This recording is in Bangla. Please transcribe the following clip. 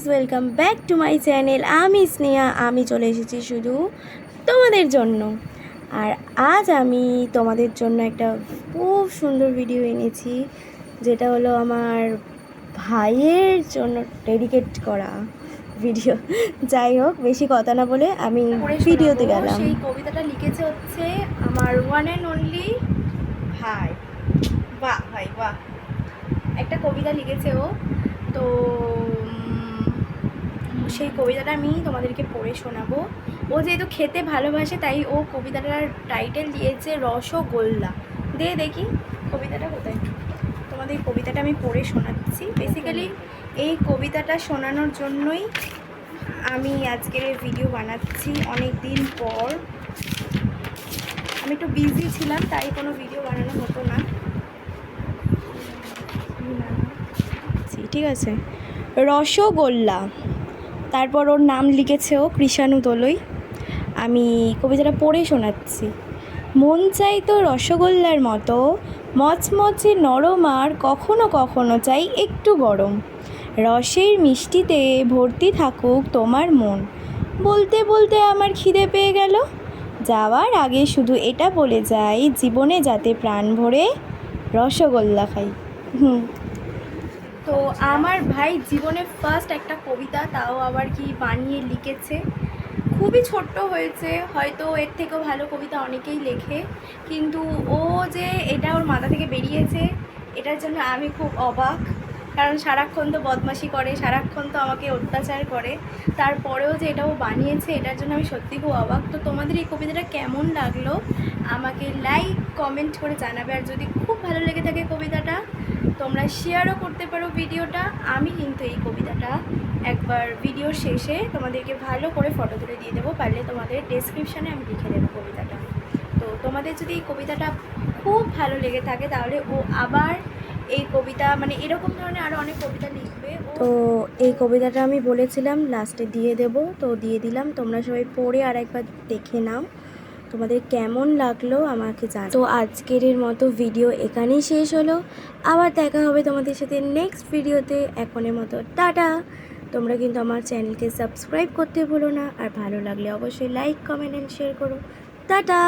Guys welcome back to my channel আমি স্নেহা আমি চলে এসেছি শুধু তোমাদের জন্য। আর আজ আমি তোমাদের জন্য একটা খুব সুন্দর ভিডিও এনেছি যেটা হলো আমার ভাইয়ের জন্য ডেডিকেট করা ভিডিও যাই হোক বেশি কথা না বলে আমি ভিডিওতে গেলাম। সেই কবিতাটা লিখেছে হচ্ছে আমার ওয়ান অ্যান্ড অনলি ভাই। বাহ ভাই বাহ। একটা কবিতা লিখেছে ও। সেই কবিতাটা আমি তোমাদেরকে পড়ে শোনাবো। ও যেহেতু খেতে ভালোবাসে, তাই ও কবিতাটার টাইটেল দিয়েছে রসগোল্লা। দে দেখি কবিতাটা কোথায়। তোমাদের কবিতাটা আমি পড়ে শোনাচ্ছি। বেসিক্যালি এই কবিতাটা শোনানোর জন্যই আমি আজকের ভিডিও বানাচ্ছি। অনেক দিন পর। আমি একটু বিজি ছিলাম, তাই কোনো ভিডিও বানানো হতো না। ঠিক আছে। রসগোল্লা। তারপর ওর নাম লিখেছে ও কৃষাণু দোলই। আমি কবিতাটা পড়ে শোনাচ্ছি। মন চাই তো রসগোল্লার মতো, মচমচে নরম আর কখনো কখনো চাই একটু গরম। রসের মিষ্টিতে ভর্তি থাকুক তোমার মন। বলতে বলতে আমার খিদে পেয়ে গেল। যাওয়ার আগে শুধু এটা বলে যাই, জীবনে যাতে প্রাণ ভরে রসগোল্লা খাই। হুম। তো আমার ভাই জীবনে ফার্স্ট একটা কবিতা, তাও আবার কি বানিয়ে লিখেছে। খুবই ছোট্ট হয়েছে, হয়তো এর থেকেও ভালো কবিতা অনেকেই লেখে, কিন্তু ও যে এটা ওর মাথা থেকে বেরিয়েছে, এটার জন্য আমি খুব অবাক। কারণ সারাক্ষণ তো বদমাশি করে, সারাক্ষণ তো আমাকে অত্যাচার করে। তারপরেও যে এটা ও বানিয়েছে, এটার জন্য আমি সত্যি খুব অবাক। তো তোমাদের এই কবিতাটা কেমন লাগল? আমাকে লাইক কমেন্ট করে জানাবে। আর যদি খুব ভালো লেগে থাকে কবিতাটা তোমরা শেয়ারও করতে পারো ভিডিওটা আমি কিন্তু এই কবিতাটা একবার ভিডিওর শেষে তোমাদেরকে ভালো করে ফটো তুলে দিয়ে দেবো। পারলে তোমাদের ডেসক্রিপশানে আমি লিখে দেবো কবিতাটা। তো তোমাদের যদি এই কবিতাটা খুব ভালো লেগে থাকে, তাহলে ও আবার এই কবিতা মানে এরকম ধরনের আরও অনেক কবিতা লিখবে। তো এই কবিতাটা আমি বলেছিলাম লাস্টে দিয়ে দেব। তো দিয়ে দিলাম। তোমরা সবাই পড়ে আর একবার দেখে নাও। তোমাদের কেমন লাগল আমাকে জান তো আজকের মতো ভিডিও এখানেই শেষ হলো। আবার দেখা হবে তোমাদের সাথে নেক্সট ভিডিওতে এখনের মতো টাটা। তোমরা কিন্তু আমার চ্যানেলকে সাবস্ক্রাইব করতে ভুলো না। আর ভালো লাগলে অবশ্যই লাইক কমেন্ট অ্যান্ড শেয়ার করো। টাটা!